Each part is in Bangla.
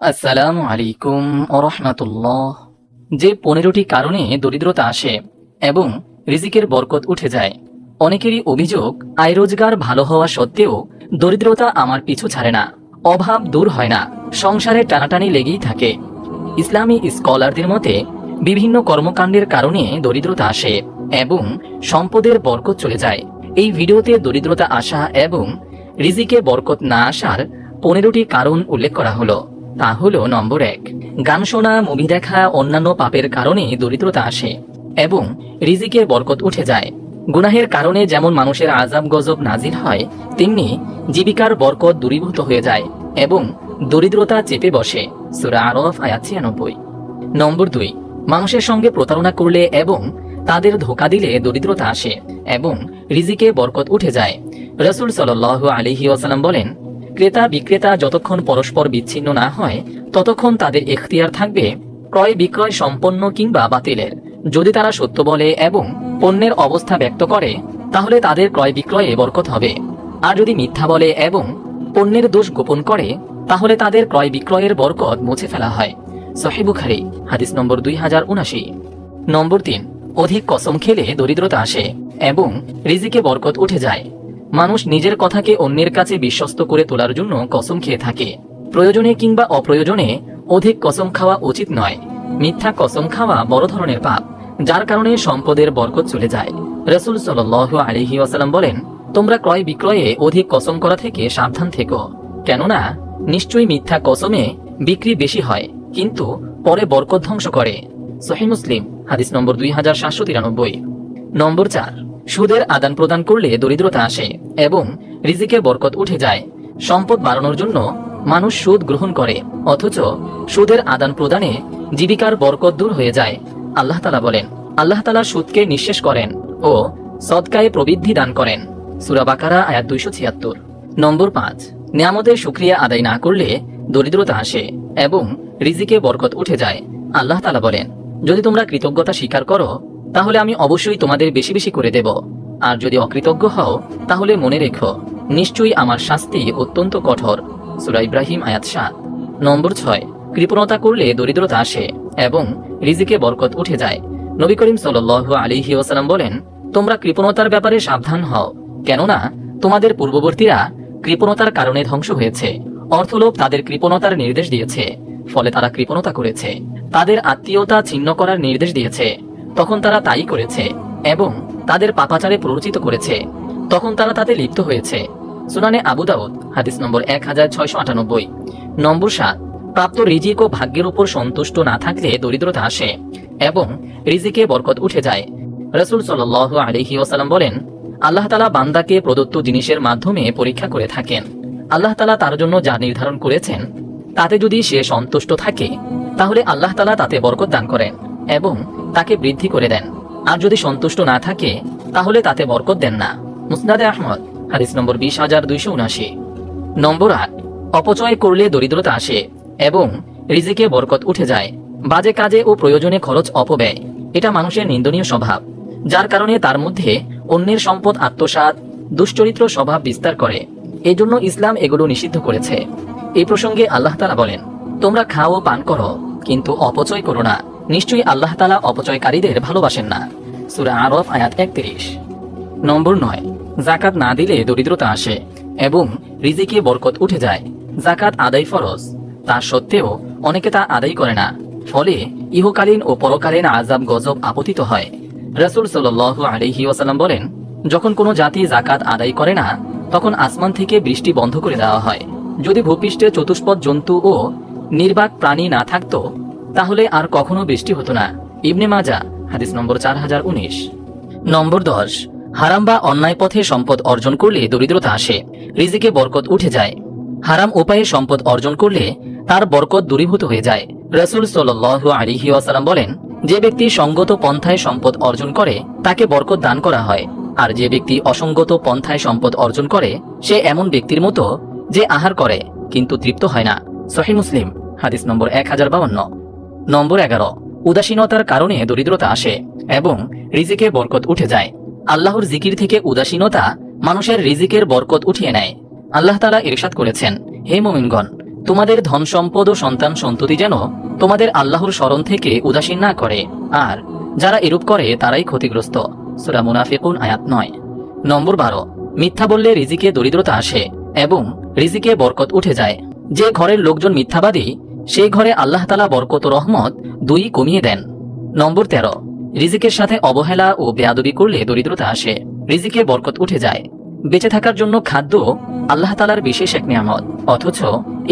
আসসালামু আলাইকুম ওরহমাতুল্লাহ যে পনেরোটি কারণে দরিদ্রতা আসে এবং রিজিকের বরকত উঠে যায়, অনেকেরই অভিযোগ, আয় রোজগার ভালো হওয়া সত্ত্বেও দরিদ্রতা আমার পিছু ছাড়ে না, অভাব দূর হয় না, সংসারে টানাটানি লেগেই থাকে। ইসলামী স্কলারদের মতে, বিভিন্ন কর্মকাণ্ডের কারণে দরিদ্রতা আসে। এবং সম্পদের বরকত চলে যায়। এই ভিডিওতে দরিদ্রতা আসা এবং রিজিকে বরকত না আসার পনেরোটি কারণ উল্লেখ করা হলো। তা হলো নম্বর এক, গান শোনা, মুভি দেখা, অন্যান্য পাপের কারণে দরিদ্রতা আসে এবং রিজিকের বরকত উঠে যায়। গুনাহের কারণে যেমন মানুষের আজাব গজব নাজির হয়, তেমনি জীবিকার বরকত দূরীভূত হয়ে যায় এবং দরিদ্রতা চেপে বসে। সুরা আরফ আয়াত ছিয়ানব্বই। নম্বর দুই, মানুষের সঙ্গে প্রতারণা করলে এবং তাদের ধোকা দিলে দরিদ্রতা আসে এবং রিজিকে বরকত উঠে যায়। রসুল সাল আলিহি ওয়াসালাম বলেন, ক্রেতা বিক্রেতা যতক্ষণ পরস্পর বিচ্ছিন্ন না হয়, ততক্ষণ তাদের এখতিয়ার থাকবে ক্রয় বিক্রয় সম্পন্ন কিংবা বাতিলের। যদি তারা সত্য বলে এবং পণ্যের অবস্থা ব্যক্ত করে, তাহলে তাদের ক্রয় বিক্রয়ে বরকত হবে। আর যদি মিথ্যা বলে এবং পণ্যের দোষ গোপন করে, তাহলে তাদের ক্রয় বিক্রয়ের বরকত মুছে ফেলা হয়। সহিবুখারি হাদিস নম্বর দুই হাজার উনাশি নম্বর তিন অধিক কসম খেলে দরিদ্রতা আসে এবং রিজিকে বরকত উঠে যায়। মানুষ নিজের কথাকে অন্যের কাছে বিশ্বস্ত করে তোলার জন্য কসম খেয়ে থাকে। প্রয়োজনে কিংবা অপ্রয়োজনে অধিক কসম খাওয়া উচিত নয়। মিথ্যা কসম খাওয়া বড় ধরনের পাপ, যার কারণে সম্পদের বরকত চলে যায়। রসুল সাল আলহি ওয়াসালাম বলেন, তোমরা ক্রয় বিক্রয়ে অধিক কসম করা থেকে সাবধান থেকো। কেননা, নিশ্চয়ই মিথ্যা কসমে বিক্রি বেশি হয়, কিন্তু পরে বরকত ধ্বংস করে। সহি মুসলিম, হাদিস নম্বর দুই হাজার সাতশো তিরানব্বই। নম্বর চার, সুদের আদান প্রদান করলে দরিদ্রতা আসে এবং রিজিকে বরকত উঠে যায়। সম্পদ বাড়ানোর জন্য মানুষ সুদ গ্রহণ করে, অথচ সুদের আদান প্রদানে জীবিকার বরকত দূর হয়ে যায়, আল্লাহ তালা বলেন। আল্লাহ তালা সুদকে নিঃশেষ করেন ও সদকায়ে প্রবৃদ্ধি দান করেন। সুরা বাকারা, আয়াত দুইশো ছিয়াত্তর। নম্বর পাঁচ, নিয়ামতের সুক্রিয়া আদায় না করলে দরিদ্রতা আসে এবং রিজিকে বরকত উঠে যায়, আল্লাহ তালা বলেন। যদি তোমরা কৃতজ্ঞতা স্বীকার করো, তাহলে আমি অবশ্যই তোমাদের বেশি বেশি করে দেব। আর যদি অকৃতজ্ঞ হও, তাহলে মনে রেখো, নিশ্চয়ই আমার শাস্তি অত্যন্ত কঠোর। সুরা ইব্রাহিম, আয়াত সাত। নম্বর ছয়, কৃপণতা করলে দরিদ্রতা আসে এবং রিজিকে বরকত উঠে যায়। নবী করিম সাল আলিহি ওসালাম বলেন, তোমরা কৃপণতার ব্যাপারে সাবধান হও, কেননা তোমাদের পূর্ববর্তীরা কৃপণতার কারণে ধ্বংস হয়েছে। অর্থলোভ তাদের কৃপণতার নির্দেশ দিয়েছে, ফলে তারা কৃপণতা করেছে। তাদের আত্মীয়তা ছিন্ন করার নির্দেশ দিয়েছে। তখন তারা তাই করেছে এবং তাদের পাপাচারে প্ররোচিত করেছে। তখন তারা তাতে লিপ্ত হয়েছে। সুনানে আবু দাউদ, হাদিস নম্বর এক হাজার ছয়শো আটানব্বই। নম্বর সাত, প্রাপ্ত রিজিক ও ভাগ্যের উপর সন্তুষ্ট না থাকলে দরিদ্রতা আসে এবং রিজিকে বরকত উঠে যায়। রসুল সাল আলহি ওসালাম বলেন, আল্লাহ তালা বান্দাকে প্রদত্ত জিনিসের মাধ্যমে পরীক্ষা করে থাকেন। আল্লাহ তালা তার জন্য যা নির্ধারণ করেছেন, তাতে যদি সে সন্তুষ্ট থাকে তাহলে আল্লাহ তালা তাতে বরকত দান করেন এবং তাকে বৃদ্ধি করে দেন। আর যদি সন্তুষ্ট না থাকে, তাহলে তাতে বরকত দেন না। মুসনাদে আহমদ, হাদিস নম্বর বিশ হাজার দুইশো উনাশি নম্বর আট, অপচয় করলে দরিদ্রতা আসে এবং রিজিকে বরকত উঠে যায়। বাজে কাজে ও প্রয়োজনে খরচ অপব্যয়, এটা মানুষের নিন্দনীয় স্বভাব, যার কারণে তার মধ্যে অন্যের সম্পদ আত্মসাৎ, দুশ্চরিত্র স্বভাব বিস্তার করে। এজন্য ইসলাম এগুলো নিষিদ্ধ করেছে। এই প্রসঙ্গে আল্লাহ তালা বলেন তোমরা খাও পান করো, কিন্তু অপচয় করো না। নিশ্চয়ই আল্লাহ তালা অপচয়কারীদের ভালোবাসেন না। সুরা আরফ, আয়াত একত্রিশ। নম্বর নয় জাকাত না দিলে দরিদ্রতা আসে এবং রিজিকে বরকত উঠে যায়। জাকাত আদায় ফরজ, তা সত্ত্বেও অনেকে তা আদায় করে না। ফলে ইহকালীন ও পরকালীন আজাব গজব আপতিত হয়। রসুল সাল আলহি ওয়াসাল্লাম বলেন, যখন কোনো জাতি জাকাত আদায় করে না, তখন আসমান থেকে বৃষ্টি বন্ধ করে দেওয়া হয়। যদি ভূপৃষ্ঠে চতুষ্পদ জন্তু ও নির্বাক প্রাণী না থাকতো, তাহলে আর কখনো বৃষ্টি হতো না। ইবনে মাজা হাদিস নম্বর চার হাজার উনিশ। নম্বর দশ, হারাম বা অন্যায় পথে সম্পদ অর্জন করলে দরিদ্রতা আসে, রিজিকে বরকত উঠে যায়। হারাম উপায়ে সম্পদ অর্জন করলে তার বরকত দূরীভূত হয়ে যায়। রসুল সাল আলিহি ওয়াসালাম বলেন, যে ব্যক্তি সঙ্গত পন্থায় সম্পদ অর্জন করে, তাকে বরকত দান করা হয়। আর যে ব্যক্তি অসঙ্গত পন্থায় সম্পদ অর্জন করে, সে এমন ব্যক্তির মতো, যে আহার করে, কিন্তু তৃপ্ত হয় না। সহি মুসলিম। হাদিস নম্বর এক হাজার বাউন্ন। নম্বর এগারো, উদাসীনতার কারণে দরিদ্রতা আসে এবং রিজিকে বরকত উঠে যায়। আল্লাহর জিকির থেকে উদাসীনতা মানুষের রিজিকের বরকত উঠিয়ে নেয়। আল্লাহ তালা ইরশাদ করেছেন, হে মোমিনগণ, তোমাদের ধন সম্পদ ও সন্তান সন্ততি যেন তোমাদের আল্লাহর স্মরণ থেকে উদাসীন না করে, আর যারা এরূপ করে তারাই ক্ষতিগ্রস্ত। সুরা মুনাফিকুন, আয়াত নয়। নম্বর বারো, মিথ্যা বললে রিজিকে দরিদ্রতা আসে এবং রিজিকে বরকত উঠে যায়। যে ঘরের লোকজন মিথ্যাবাদী সেই ঘরে আল্লাহ তালা বরকত রহমত দুই কমিয়ে দেন। নম্বর তেরো, রিজিকের সাথে অবহেলা ও বেয়াদবি করলে দরিদ্রতা আসে, রিজিকে বরকত উঠে যায়। বেঁচে থাকার জন্য খাদ্য আল্লাহ তালার বিশেষ এক নিয়ামত, অথচ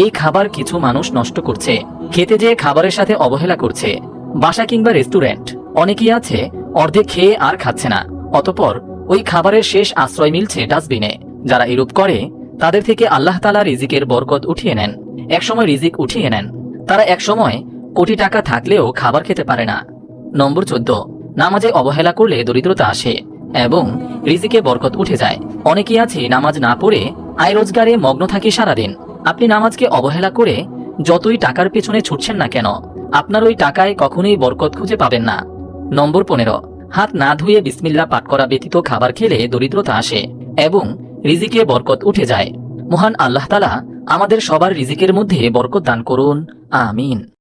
এই খাবার কিছু মানুষ নষ্ট করছে, খেতে যেয়ে খাবারের সাথে অবহেলা করছে, বাসা কিংবা রেস্টুরেন্ট, অনেকেই আছে অর্ধেক খেয়ে আর খাচ্ছে না, অতপর ওই খাবারের শেষ আশ্রয় মিলছে ডাস্টবিনে, যারা এরূপ করে, তাদের থেকে আল্লাহ তালা রিজিকের বরকত উঠিয়ে নেন, একসময় রিজিক উঠিয়ে নেন। তারা একসময় কোটি টাকা থাকলেও খাবার খেতে পারে না। নম্বর চোদ্দ, নামাজে অবহেলা করলে দরিদ্রতা আসে এবং রিজিকে বরকত উঠে যায়। অনেকেই আছে নামাজ না পড়ে আয় রোজগারে মগ্ন থাকি সারাদিন। আপনি নামাজকে অবহেলা করে যতই টাকার পেছনে ছুটছেন না কেন, আপনার ওই টাকায় কখনোই বরকত খুঁজে পাবেন না। নম্বর পনেরো, হাত না ধুয়ে বিসমিল্লা পাঠ করা ব্যতীত খাবার খেলে দরিদ্রতা আসে এবং রিজিকে বরকত উঠে যায়। মহান আল্লাহ তালা আমাদের সবার রিজিকের মধ্যে বরকত দান করুন। আমিন।